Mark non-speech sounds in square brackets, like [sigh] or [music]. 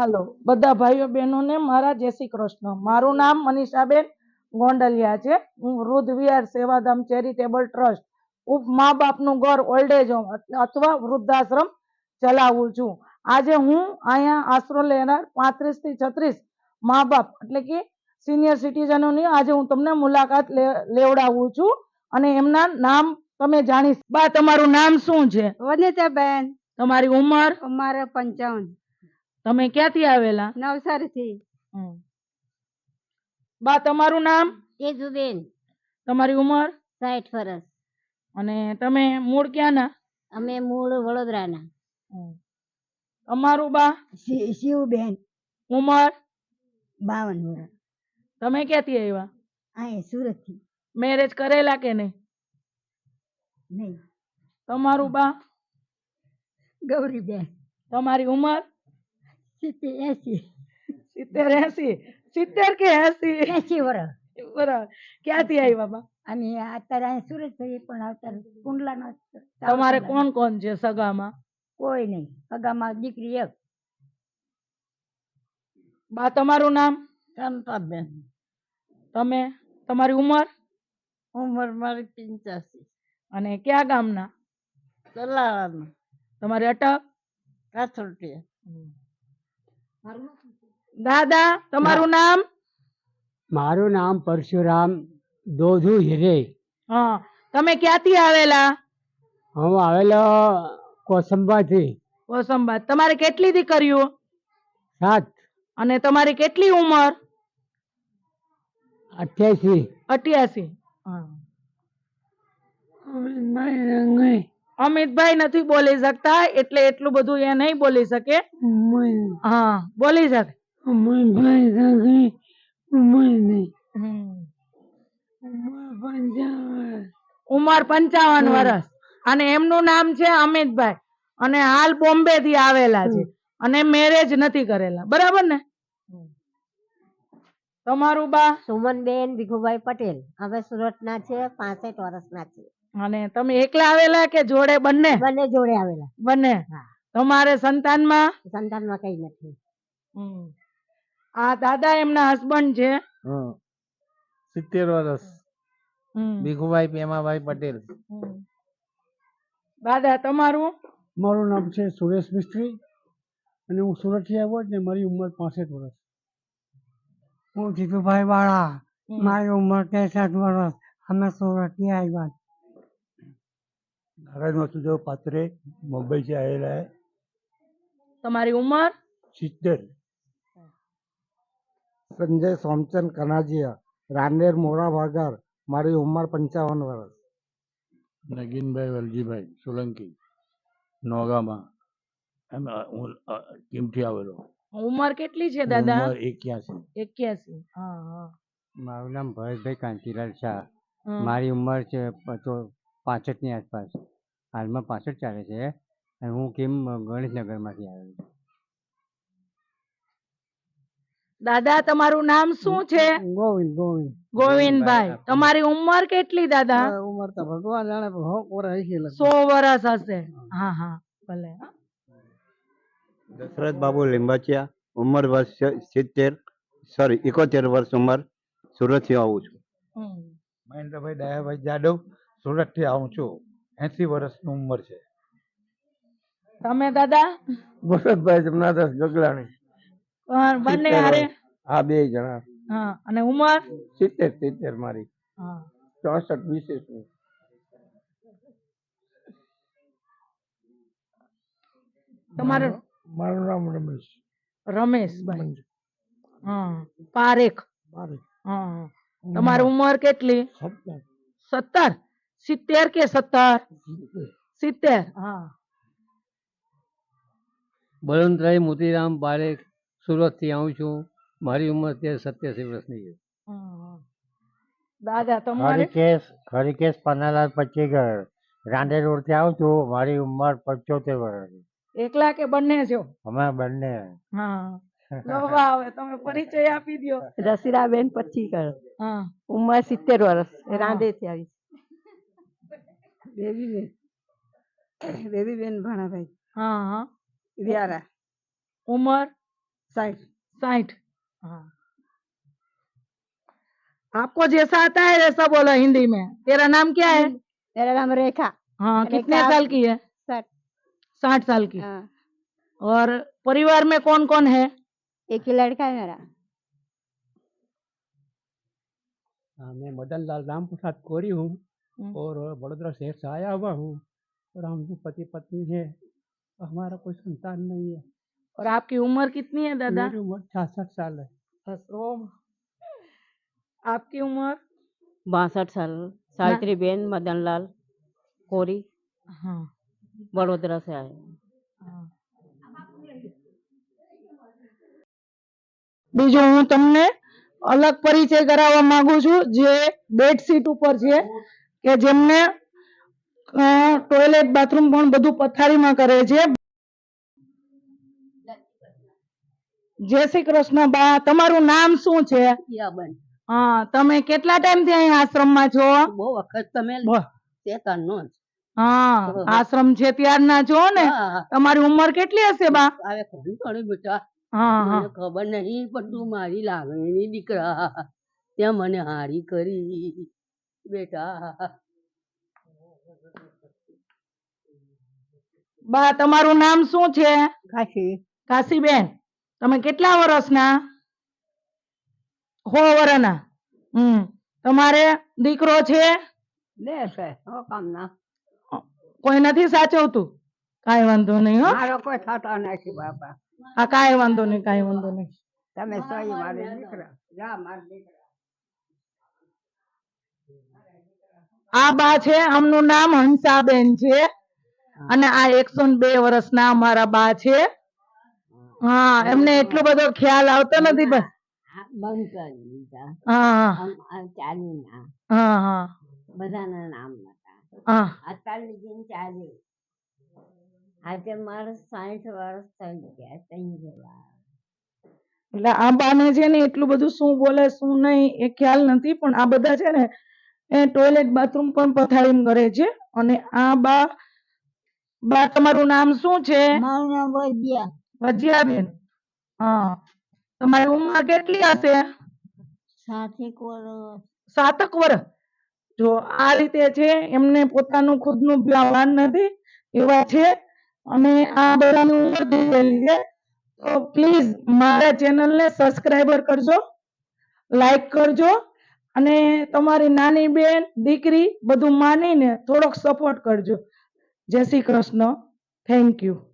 હાલો બધા ભાઈઓ બહેનોને મારા જય શ્રી કૃષ્ણ. મારું નામ મનીષાબેન ગોંડલિયા છે. હું વૃદ્ધ વિહાર સેવાધામ ચેરિટેબલ ટ્રસ્ટ ઉપ મા બાપનું ઘર ઓલ્ડ એજ હોમ અથવા વૃદ્ધાશ્રમ ચલાવું છું. આજે હું અહીંયા આશરો લેનાર પાંત્રીસથી છત્રીસ મા બાપ એટલે કે સિનિયર સિટીઝનોની આજે હું તમને મુલાકાત લેવડાવું છું અને એમના નામ તમે જાણી બા તમારું નામ શું છે? વનિતાબેન. તમારી ઉંમર? અમારે પંચાવન. તમે ક્યાંથી આવેલા? નવસારીથી. બા તમારું નામ? તેજુબેન. તમારી ઉંમર? સાઠ વર્ષ. અને તમે મૂળ ક્યાંના? અમે મૂળ વડોદરાના. તમારું બા? શિવબેન. ઉંમર? બાવન વર્ષ. તમે ક્યાંથી આવ્યા? અહીં સુરતથી. મેરેજ કરેલા કે નહીં? નહીં. તમારું બા? ગૌરીબેન. તમારી ઉંમર? સિત્તેર એસી સિત્તેર એસી સિત્તેર કે એસી એસી વર્ષ બરાબર ક્યાંથી આવ્યા બા અમે અત્યારે અહીં સુરત થઈએ પણ અત્યારે કુંડલાના તમારે કોણ કોણ છે સગામાં કોઈ નહીં સગામાં દીકરી એક બા તમારું નામ શાંતાબેન તમે તમારી ઉંમર ઉંમર મારી પંચ્યાસી અને ક્યાં ગામના ચલાવાનું તમારી અટક કાથોટી દાદા તમારું નામ? મારું નામ પરશુરામ દોધુ હિરે. હા તમે ક્યાંથી આવેલા? હું આવેલો કોસંબાથી. કોસંબા તમારે કેટલી દીકરીઓ? સાત. અને તમારી કેટલી ઉંમર? અઠ્યાસી. અઠ્યાસી. અમિતભાઈ નથી બોલી શકતા એટલે એટલું બધું એ નહીં બોલી શકે. હા બોલી શકે. ઉંમર પંચાવન. વર્ષ. અને એમનું નામ છે અમિતભાઈ. અને હાલ બોમ્બે થી આવેલા છે. અને મેરેજ નથી કરેલા. બરાબર ને? તમારું બા? સુમનબેન ભીખુભાઈ પટેલ. અમે સુરતના છે પાસઠ વર્ષના છે. અને તમે એકલા આવેલા કે જોડે બંને? બંને જોડે આવેલા. બંને? હા. તમારે સંતાનમાં? સંતાનમાં કઈ નથી. આ દાદા એમના હસબન્ડ છે. સિત્તેર વર્ષ ભીખુભાઈ પેમાભાઈ પટેલ. દાદા તમારું? મારું નામ છે સુરેશ મિસ્ત્રી અને હું સુરતથી આવ્યો ને મારી ઉંમર પાસઠ વર્ષ. હું જીતુભાઈ વાળા. મારી ઉંમર ત્રેસઠ વર્ષ. અમે સુરતથી આવ્યા નારાયण વાસુદેવ પાત્રે મુંબઈ થી આવેલા તમારી ઉંમર? સિત્તેર. સંજય સોમચંદ કનાજીયા રાનેર મોરા વાગર મારી ઉંમર પંચાવન વર્ષ. નગીનભાઈ વલજીભાઈ સોલંકી નોગામાં. એમ હું કિમથી આવેલો? ઉંમર કેટલી છે દાદા? એક્યાસી. એક્યાસી. મારું નામ ભરતભાઈ કાંતિલાલ શાહ. મારી ઉંમર છે પાસઠની આસપાસ. હાલમાં પાસઠ ચાલે છે અને હું કેમ ગણેશનગરમાંથી આવ્યો છું? દાદા તમારું નામ શું છે? ગોવિંદ ગોવિંદ. ગોવિંદભાઈ. તમારી ઉંમર કેટલી દાદા? ઉંમર તો ભગવાન જાણે વર્ષ સો વર્ષ હશે. હા હા ભલે. દશરથ બાબુ લીંબાચિયા ઉંમર વર્ષ સિત્તેર સોરી એકોતેર વર્ષ ઉંમર સુરતથી આવું છું. મહેન્દ્રભાઈ દયાભાઈ જાદવ સુરતથી આવું છું. એસી વર્ષની ઉંમર છે. તમે દાદા? વસંતભાઈ જમનાદાસ ગગલાણી. બંને હારે? હા બે જણા. હા અને ઉંમર? સિત્તેર સિત્તેર મારી. હા. ચોસઠ વિશેષની તમારું મારું નામ રમેશ. રમેશભાઈ હા પારેખ. મારી હા તમારી ઉંમર કેટલી? સત્તર. સત્તર? સિત્તેર કે સત્તર? સિત્તેર. હા. બળવંતરાય મોતીરામ પારેખ સુરતથી આવું છું. મારી ઉંમર અત્યારે સત્યાસી વર્ષની છે. દાદા તમારે? હરિકેશ હરિકેશ પન્નાલાલ પચીગર રાંડે રોડથી આવું છું. મારી ઉંમર પંચોતેર વર્ષ એકલા કે બંને છો? અમે બંને. હા. [laughs] હવે તમે પરિચય આપી દો રસીરાબેન હા. ઉંમર સિત્તેર વર્ષ. રાંડે થી આવી બેબીબેન બેબીબેન ભાણાભાઈ હા હા વ્યારા ઉંમર साठ साठ हाँ आपको जैसा आता है वैसा बोलो हिंदी में तेरा नाम क्या है मेरा नाम रेखा हाँ रेखा। कितने साल की है साठ साठ साल की हाँ और परिवार में कौन कौन है एक ही लड़का है मेरा हाँ, मैं मदन लाल राम प्रसाद कोरी हूँ हम्म। हम्म। और बड़ोदरा शहर से आया हुआ हूँ और हम पति पत्नी है। हमारा कोई संतान नहीं है। और आपकी उम्र कितनी है दादा? मेरी उम्र छियासठ साल है। आपकी उम्र? बासठ साल। सावित्री बेन मदन लाल कोरी हाँ। बड़ोदरा से आए बीजो हूँ। હું अलग परिचय करावा કરાવવા માંગુ जे જે બેડશીટ ઉપર છે. કે જેમને ટોયલેટ બાથરૂમ પણ બધું પથારીમાં કરે છે. જય શ્રી કૃષ્ણ બા તમારું નામ શું છે? હા તમે કેટલા ટાઈમથી અહીં આશ્રમમાં છો? બહુ વખત તમે હા આશ્રમ છે ત્યારના છો ને? તમારી ઉંમર કેટલી હશે બા? હવે કોણ કોણ બેટા? હા હા. ખબર નહીં પણ તું મારી લાગણી દીકરા. ત્યાં મને હારી કરી. બેટા બા તમારું નામ શું છે? કાશી કાશીબેન તમે કેટલા વર્ષના? હો વર્ષના. હમ તમારે દીકરો છે? કોઈ નથી સાચવતું? કાઈ વાંધો નહીં હો. મારો કોઈ થતો નથી બાપા. હા કાઈ વાંધો નહીં કાઈ વાંધો નહીં. તમે સોય મારી દીકરા. જા મારી દીકરા. આ બા છે આમનું નામ હંસાબેન છે. અને આ એકસો બે વર્ષના અમારા બા છે. હા એમને એટલો બધો ખ્યાલ આવતો નથી બસ આ બંધ કરી દીધા. હા. આમ આ ચાલીના હા હા. બધાના નામ હતા અત્યારની જેમ ચાલી. આજે મારે સાઠ વર્ષ થઈ ગયા ત્રણ એટલે આ બાને છે ને એટલું બધું શું બોલે શું નહીં એ ખ્યાલ નથી પણ આ બધા છે ને એ ટોયલેટ બાથરૂમ પણ પથારીમ કરે છે અને આ બા બા તમારું નામ શું છે? મારું નામ વજિયા વજિયાબેન હા. તમારી ઉંમર કેટલી હશે? વર્ષ સાતક વર્ષ જો આ રીતે છે એમને પોતાનું ખુદનું ભાન નથી એવા છે. અને આ બધાની ઉંમર જોયેલી છે તો પ્લીઝ મારા ચેનલને સબસ્ક્રાઈબર કરજો લાઈક કરજો અને તમારી નાની બેન, દીકરી બધું માનીને થોડોક સપોર્ટ કરજો. જય શ્રી કૃષ્ણ. Thank you